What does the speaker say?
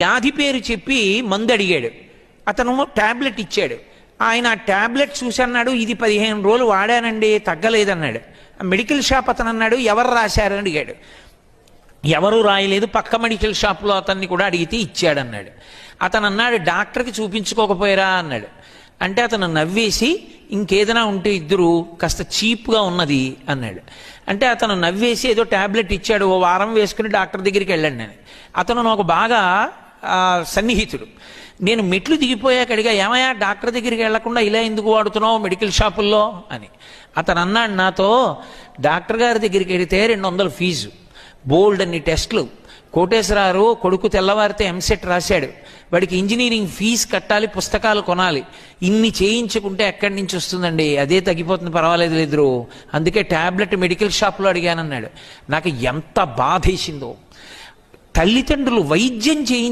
వ్యాధి పేరు చెప్పి మందు అడిగాడు అతను టాబ్లెట్ ఇచ్చాడు. ఆయన ఆ టాబ్లెట్ చూసి అన్నాడు ఇది పదిహేను రోజులు వాడానండి తగ్గలేదన్నాడు. ఆ మెడికల్ షాప్ అతను అన్నాడు ఎవరు రాశారని అడిగాడు. ఎవరు రాయలేదు పక్క మెడికల్ షాప్లో అతన్ని కూడా అడిగితే ఇచ్చాడన్నాడు. అతను అన్నాడు డాక్టర్కి చూపించుకోకపోయారా? అన్నాడు. అంటే అతను నవ్వేసి ఇంకేదైనా ఉంటే ఇద్దరు కాస్త చీప్గా ఉన్నది అన్నాడు. అంటే అతను నవ్వేసి ఏదో టాబ్లెట్ ఇచ్చాడు ఓ వారం వేసుకుని డాక్టర్ దగ్గరికి వెళ్ళండి నేను అతను నాకు బాగా సన్నిహితుడు. నేను మెట్లు దిగిపోయాక అడిగా ఏమయ్యా డాక్టర్ దగ్గరికి వెళ్ళకుండా ఇలా ఎందుకు వాడుతున్నావు మెడికల్ షాపుల్లో? అని. అతను అన్నాడు నాతో డాక్టర్ గారి దగ్గరికి వెళితే రెండు వందల ఫీజు. బోల్డ్ అన్ని టెస్ట్లు. కోటేశ్వరారు కొడుకు తెల్లవారితే ఎంసెట్ రాశాడు. వాడికి ఇంజనీరింగ్ ఫీజు కట్టాలి పుస్తకాలు కొనాలి. ఇన్ని చేయించుకుంటే ఎక్కడి నుంచి వస్తుందండి? అదే తగ్గిపోతుంది పర్వాలేదు లేదు అందుకే ట్యాబ్లెట్ మెడికల్ షాప్లో అడిగానన్నాడు. నాకు ఎంత బాధేసిందో. తల్లిదండ్రులు వైద్యం చేయించి